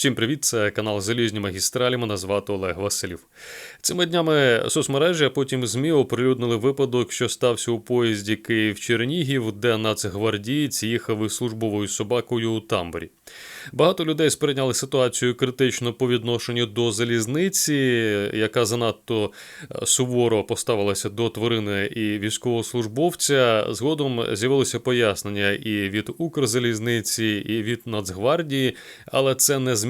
Всім привіт, це канал Залізні Магістралі. Мене звати Олег Василів. Цими днями соцмережі, а потім ЗМІ оприлюднили випадок, що стався у поїзді Київ-Чернігів, де нацгвардієць їхав із службовою собакою у тамбурі. Багато людей сприйняли ситуацію критично по відношенню до залізниці, яка занадто е, суворо поставилася до тварини і військовослужбовця. Згодом з'явилося пояснення і від Укрзалізниці, і від Нацгвардії, але це не змінило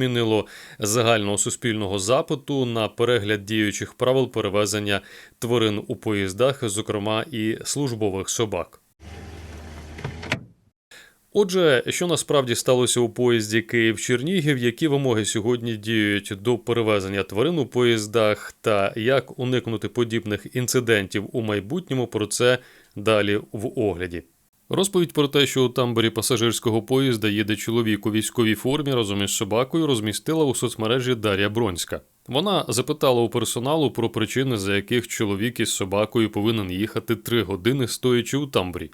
загального суспільного запиту на перегляд діючих правил перевезення тварин у поїздах, зокрема і службових собак. Отже, що насправді сталося у поїзді Київ-Чернігів, які вимоги сьогодні діють до перевезення тварин у поїздах, та як уникнути подібних інцидентів у майбутньому, про це далі в огляді. Розповідь про те, що у тамбурі пасажирського поїзда їде чоловік у військовій формі разом із собакою, розмістила у соцмережі Дар'я Бронська. Вона запитала у персоналу про причини, за яких чоловік із собакою повинен їхати три години стоячи у тамбурі.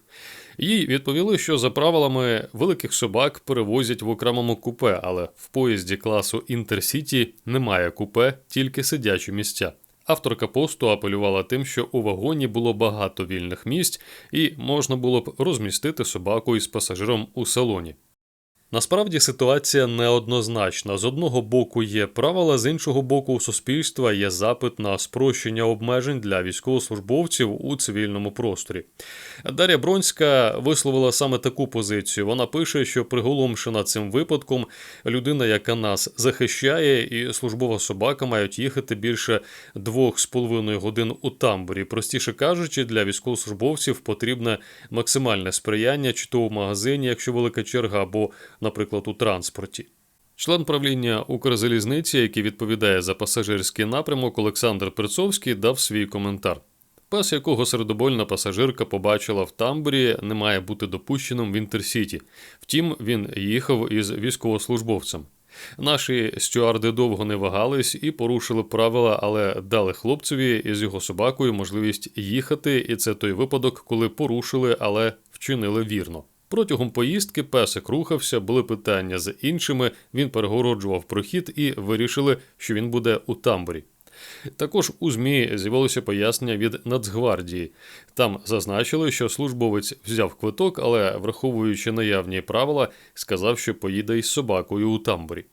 Їй відповіли, що за правилами великих собак перевозять в окремому купе, але в поїзді класу Інтерсіті немає купе, тільки сидячі місця. Авторка посту апелювала тим, що у вагоні було багато вільних місць і можна було б розмістити собаку із пасажиром у салоні. Насправді ситуація неоднозначна. З одного боку є правила, з іншого боку, у суспільства є запит на спрощення обмежень для військовослужбовців у цивільному просторі. Дар'я Бронська висловила саме таку позицію. Вона пише, що приголомшена цим випадком людина, яка нас захищає, і службова собака мають їхати більше двох з половиною годин у тамбурі. Простіше кажучи, для військовослужбовців потрібне максимальне сприяння, чи то в магазині, якщо велика черга, або наприклад, у транспорті. Член правління Укрзалізниці, який відповідає за пасажирський напрямок, Олександр Перцовський, дав свій коментар. Пес, якого середобольна пасажирка побачила в тамбурі, не має бути допущеним в інтерсіті. Втім, він їхав із військовослужбовцем. Наші стюарди довго не вагались і порушили правила, але дали хлопцеві із його собакою можливість їхати, і це той випадок, коли порушили, але вчинили вірно. Протягом поїздки песик рухався, були питання з іншими. Він перегороджував прохід і вирішили, що він буде у тамбурі. Також у ЗМІ з'явилося пояснення від Нацгвардії. Там зазначили, що службовець взяв квиток, але, враховуючи наявні правила, сказав, що поїде із собакою у тамбурі.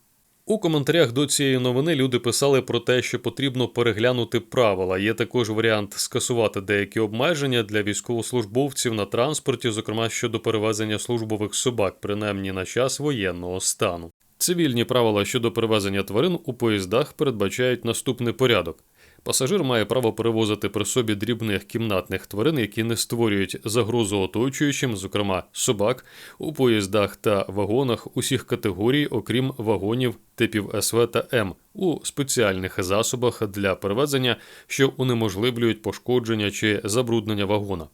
У коментарях до цієї новини люди писали про те, що потрібно переглянути правила. Є також варіант скасувати деякі обмеження для військовослужбовців на транспорті, зокрема щодо перевезення службових собак, принаймні на час воєнного стану. Цивільні правила щодо перевезення тварин у поїздах передбачають наступний порядок. Пасажир має право перевозити при собі дрібних кімнатних тварин, які не створюють загрозу оточуючим, зокрема собак, у поїздах та вагонах усіх категорій, окрім вагонів типів СВ та М, у спеціальних засобах для перевезення, що унеможливлюють пошкодження чи забруднення вагона.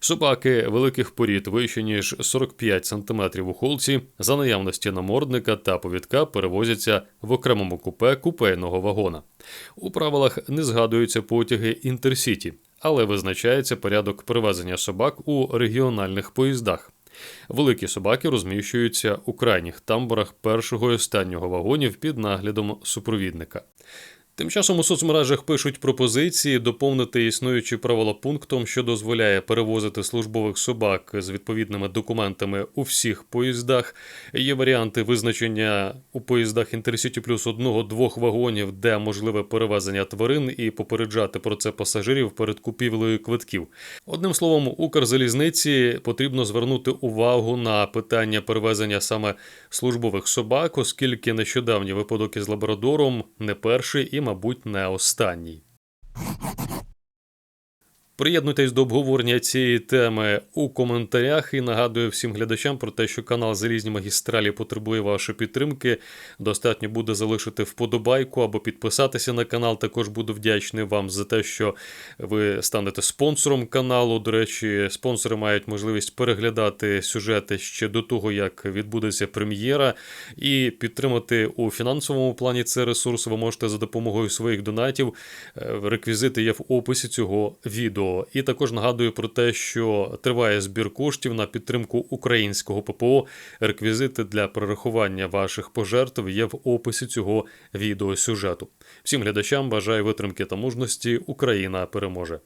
Собаки великих порід вище ніж 45 см у холці, за наявності намордника та повідка перевозяться в окремому купе купейного вагона. У правилах не згадуються потяги інтерсіті, але визначається порядок перевезення собак у регіональних поїздах. Великі собаки розміщуються у крайніх тамбурах першого і останнього вагонів під наглядом супровідника. Тим часом у соцмережах пишуть пропозиції доповнити існуючі правила пунктом, що дозволяє перевозити службових собак з відповідними документами у всіх поїздах. Є варіанти визначення у поїздах Інтерсіті плюс одного-двох вагонів, де можливе перевезення тварин, і попереджати про це пасажирів перед купівлею квитків. Одним словом, Укрзалізниці потрібно звернути увагу на питання перевезення саме службових собак, оскільки нещодавні випадок із лабрадором не перший і мабуть, не останній. Приєднуйтесь до обговорення цієї теми у коментарях і нагадую всім глядачам про те, що канал Залізні магістралі потребує вашої підтримки. Достатньо буде залишити вподобайку або підписатися на канал. Також буду вдячний вам за те, що ви станете спонсором каналу. До речі, спонсори мають можливість переглядати сюжети ще до того, як відбудеться прем'єра, і підтримати у фінансовому плані цей ресурс. Ви можете за допомогою своїх донатів. Е, реквізити є в описі цього відео. І також нагадую про те, що триває збір коштів на підтримку українського ППО. Реквізити для перерахування ваших пожертв є в описі цього відеосюжету. Всім глядачам бажаю витримки та мужності. Україна переможе.